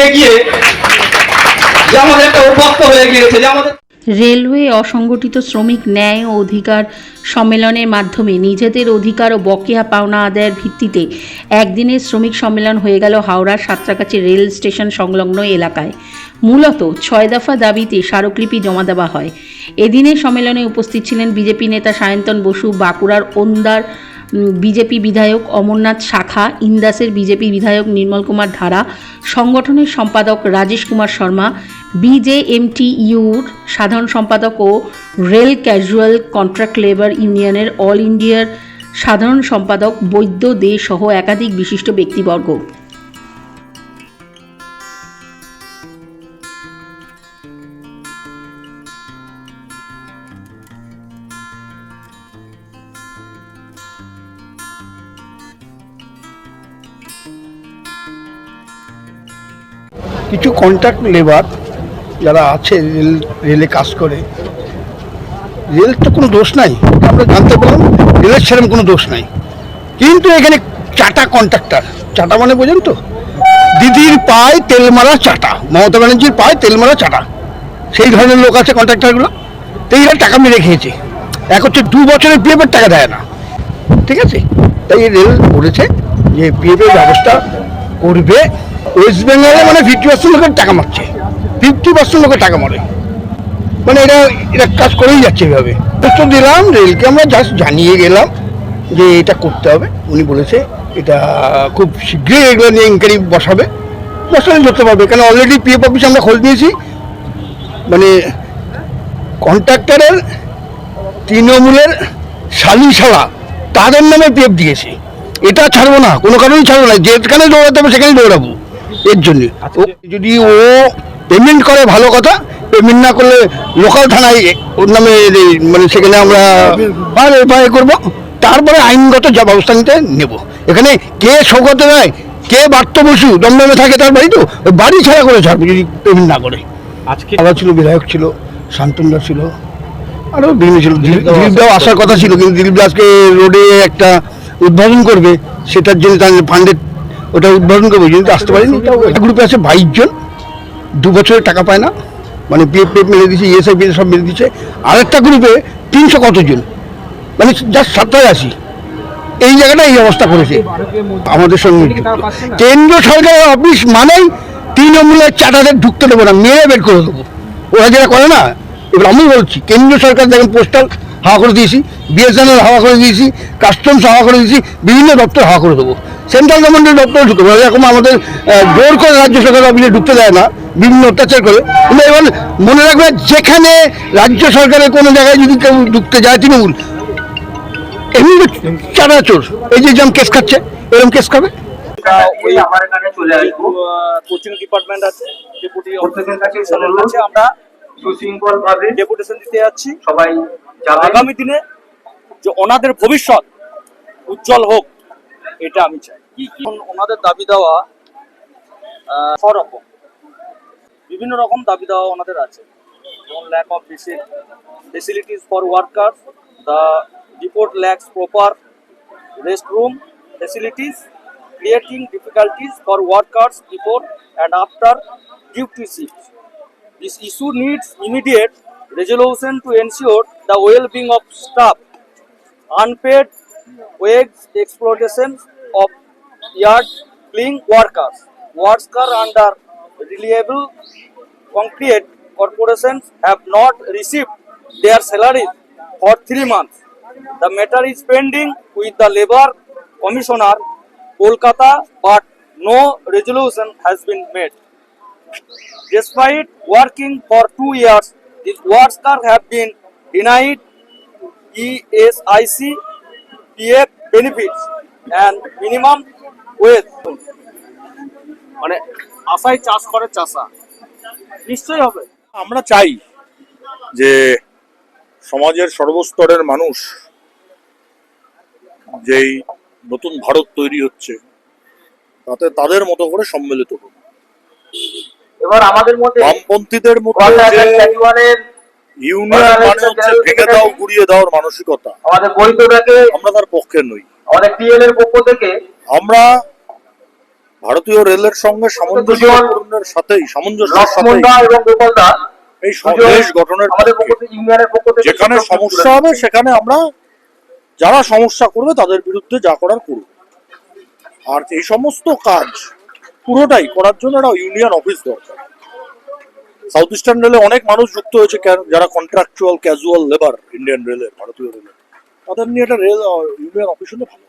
ফিরে গিয়ে যে একটা উদ্বক্ত হয়ে গিয়েছে রেলওয়ে অসংগঠিত শ্রমিক ন্যায় ও অধিকার সম্মেলনের মাধ্যমে নিজেদের অধিকার ও বকেয়া পাওনা আদায়ের ভিত্তিতে একদিনের শ্রমিক সম্মেলন হয়ে গেল হাওড়ার সাঁতরাগাছি রেল স্টেশন সংলগ্ন এলাকায়। মূলত ছয় দফা দাবিতে স্মারকলিপি জমা দেওয়া হয়। এদিনের সম্মেলনে উপস্থিত ছিলেন বিজেপি নেতা সায়ন্তন বসু, বাঁকুড়ার ওন্দার বিজেপি বিধায়ক অমরনাথ শাখা, ইন্দাসের বিজেপি বিধায়ক নির্মল কুমার ধারা, সংগঠনের সম্পাদক রাজেশ কুমার শর্মা, বিজেএমটিইউর সাধারণ সম্পাদক ও রেল ক্যাজুয়াল কন্ট্রাক্ট লেবার ইউনিয়নের অল ইন্ডিয়ার সাধারণ সম্পাদক বৈদ্য দে সহ একাধিক বিশিষ্ট ব্যক্তিবর্গ। কিছু কন্ট্রাক্ট লেবার যারা আছে রেল রেলে কাজ করে রেল তো কোনো দোষ নাই আমরা জানতে পারলাম রেলের সেরকম কোনো দোষ নাই। কিন্তু এখানে চাটা কন্ট্রাক্টর চাটা মানে বোঝেন তো? দিদির পায় তেল মারা চাটা, মমতা ব্যানার্জির পায় তেল মারা চাটা। সেই ধরনের লোক আছে কন্ট্রাক্টরগুলো তো এরা টাকা মেরে খেয়েছে। এক হচ্ছে দু বছরের পিএফের টাকা দেয় না। ঠিক আছে? তাই রেল বলেছে যে পিএফের ব্যবস্থা করবে ওয়েস্ট বেঙ্গলে মানে ফিফটি পার্সেন্ট লোকের টাকা মারছে। ফিফটি পার্সেন্ট লোকের টাকা মারে। মানে এটা এটা কাজ করেই যাচ্ছে এভাবে। তো দিলাম, রেলকে আমরা জাস্ট জানিয়ে গেলাম যে এটা করতে হবে। উনি বলেছে, এটা খুব শীঘ্রই এগুলো নিয়ে ইনকোয়ারি বসাবে। বসালে ধরতে পারবে। কেন অলরেডি পিএফ অফিসে আমরা খোঁজ নিয়েছি। মানে কন্ট্রাক্টরের তৃণমূলের শালিশালা তাদের নামে পিএফ দিয়েছে। এটা ছাড়বো না, কোনো কারণেই ছাড়বো না। যেখানে দৌড়াতে হবে, সেখানেই দৌড়াবো। এর জন্য। যদি ও পেমেন্ট করে ভালো কথা পেমেন্ট না করলে লোকাল থানায় ওর নামে মানে সেখানে আমরা এফআই করব। তারপরে আইনগত যা ব্যবস্থা নিতে নেব। এখানে কে শোকতে দেয় কে বার্ত বসু দমদমে থাকে তার বাড়ি তো বাড়ি ছাড়া করে ছাড়বো যদি পেমেন্ট না করে। আজকে আবার ছিল বিধায়ক ছিল শান্তনদা ছিল আরও বিভিন্ন ছিল। দিলীপ দাও আসার কথা ছিল কিন্তু দিলীপ দা আজকে রোডে একটা উদ্বোধন করবে সেটার জন্য তার ফান্ডের ওটা উদ্বোধন করবে তো আসতে পারিনি। একটা গ্রুপে আছে বাইশ জন দু বছরের টাকা পায় না। মানে পিএফ পিএফ মেরে দিচ্ছে ইএসআই পিএফ সব মেরে দিচ্ছে আরেকটা গ্রুপে তিনশো কতজন মানে জাস্ট সাতটায় আসি এই জায়গাটা এই অবস্থা করেছে। আমাদের সঙ্গে। কেন্দ্র সরকারের অফিস মানেই তৃণমূলের চাটাদের ঢুকতে দেবো না মেরে বের করে দেবো। ওরা যেটা করে না এবার আমি বলছি কেন্দ্র সরকার দেখেন পোস্টাল হাওয়া করে দিয়েছি বিএসএনএল হাওয়া করে দিয়েছি কাস্টমস হাওয়া করে দিয়েছি বিভিন্ন দপ্তর হাওয়া করে দেবো। সেন্ট্রাল গভর্নমেন্টের দপ্তরে ঢুকে দেবো এরকম আমাদের জোর করে রাজ্য সরকার অফিসে ঢুকতে দেয় না বিভিন্ন অত্যাচার করে। কিন্তু এবার মনে রাখবে যেখানে রাজ্য সরকারের কোনো জায়গায় যদি কেউ ঢুকতে যায় তৃণমূল এমনি চারা চোর এই যে যেমন কেস খাচ্ছে এরকম কেস খাবে? কোচিং ডিপার্টমেন্ট আছে ডেপুটি প্রত্যেকের কাছে কাছে আমরা সুশৃঙ্খল ভাবে ডেপুটেশন দিতে যাচ্ছি। সবাই আগামী দিনে যে ওনাদের ভবিষ্যৎ উজ্জ্বল হোক এটা আমি চাই। ওনাদের দাবি দেওয়া আহ, সরকম। বিভিন্ন রকম দাবি দেওয়া ওনাদের আছে। যেমন lack of basic facilities for worker the depot lacks proper rest room facilities creating difficulties for workers before and after duty shift This issue needs immediate resolution to ensure the well-being of staff. Unpaid wage exploitation of yard cleaning workers. Worker under reliable concrete corporations have not received their salaries for three months. The matter is pending with the Labour Commissioner, Kolkata, but no resolution has been made. Despite working for two years, these workers have been denied E ESIC, PF benefits and minimum wage. মানে আশায় চাষ করে চাষা। নিশ্চয়ই হবে। আমরা চাই যে সমাজের সর্বস্তরের মানুষ যেই নতুন ভারত তৈরি হচ্ছে তাতে তাদের মতো করে সম্মিলিত হোক। এবার আমাদের মধ্যে বামপন্থীদের মধ্যে ইউনিয়ন মানে হচ্ছে ভেঙে দাও গুড়িয়ে দেওয়ার মানসিকতা। আমাদের বৈধটাকে আমরা তার পক্ষে নই। আমাদের টিএল এর পক্ষ থেকে আমরা ভারতীয় রেলের সঙ্গে সামঞ্জস্যপূর্ণের সাথেই সামঞ্জস্যের সাথেই এবং গোপাল দা এই গঠনের যেখানে সমস্যা হবে সেখানে আমরা যারা সমস্যা করবে তাদের বিরুদ্ধে যা করার করব আর এই সমস্ত কাজ পুরোটাই করার জন্য একটা ইউনিয়ন অফিস দরকার। সাউথ ইস্টার্ন রেলে অনেক মানুষ যুক্ত হয়েছে যারা কন্ট্রাকচুয়াল ক্যাজুয়াল লেবার ইন্ডিয়ান রেলের ভারতীয় রেলের তাদের নিয়ে একটা রেল ইউনিয়ন অফিস হলে ভালো।